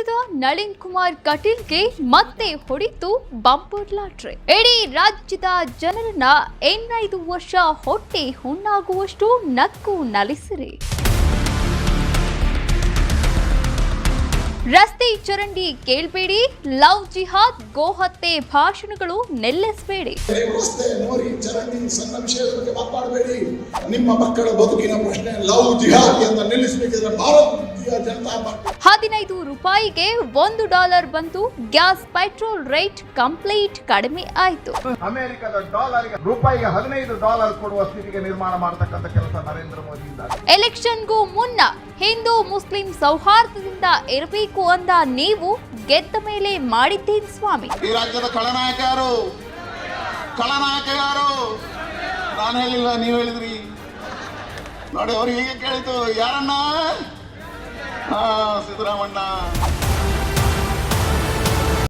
ಸಂಸದ ನಳಿನ್ ಕುಮಾರ್ ಕಟೀಲ್ಗೆ ಮತ್ತೆ ಹೊಡಿತು bumper lottery. ಇಡೀ ರಾಜ್ಯದ ಜನರನ್ನ ಇನ್ನೈದು ವರ್ಷ ಹೊಟ್ಟೆ ಹುಣ್ಣಾಗುವಷ್ಟು ನಕ್ಕು ನಲಿಸಿರಿ. ರಸ್ತೆ ಚರಂಡಿ ಕೇಳಬೇಡಿ, ಲವ್ ಜಿಹಾದ್, ಗೋಹತ್ಯೆ ಭಾಷಣಗಳು ನಿಲ್ಲಿಸಬೇಡಿ. ರಸ್ತೆ ಮೋರಿ ಚರಂಡಿ ಮಾತನಾಡಬೇಡಿ ನಿಮ್ಮ ಮಕ್ಕಳ ಬದುಕಿನ ಪ್ರಶ್ನೆ ಲವ್ ಜಿಹಾದ್ ಅಂತ ಪಾರ್ಟಿ ಹದಿನೈದು ರೂಪಾಯಿಗೆ ಒಂದು ಡಾಲರ್ ಬಂತು ಗ್ಯಾಸ್ ಪೆಟ್ರೋಲ್ ರೇಟ್ ಕಂಪ್ಲೀಟ್ ಕಡಿಮೆ ಆಯಿತು. ಅಮೆರಿಕದ ಡಾಲರ್ ರೂಪಾಯಿಗೆ ಹದಿನೈದು ಡಾಲರ್ ಕೊಡುವ ಸ್ಥಿತಿಗೆ ನಿರ್ಮಾಣ ಮಾಡತಕ್ಕಂತ ಕೆಲಸ ನರೇಂದ್ರ ಮೋದಿ ಎಲೆಕ್ಷನ್ಗೂ ಮುನ್ನ ಹಿಂದೂ ಮುಸ್ಲಿಂ ಸೌಹಾರ್ದದಿಂದ ಇರಬೇಕು ಅಂದ ನೀವು ಗೆದ್ದ ಮೇಲೆ ಮಾಡಿದ್ದೀನಿ ಸ್ವಾಮಿ. ಈ ರಾಜ್ಯದ ಖಳನಾಯಕ ಯಾರು ಖಳನಾಯಕ ಯಾರು ನಾನು ಹೇಳಿಲ್ಲ ನೀವು ಹೇಳಿದ್ರಿ. ನೋಡಿ ಅವ್ರು ಹೀಗೆ ಕೇಳಿತು ಯಾರಣ್ಣ? हा सीतारामण्णा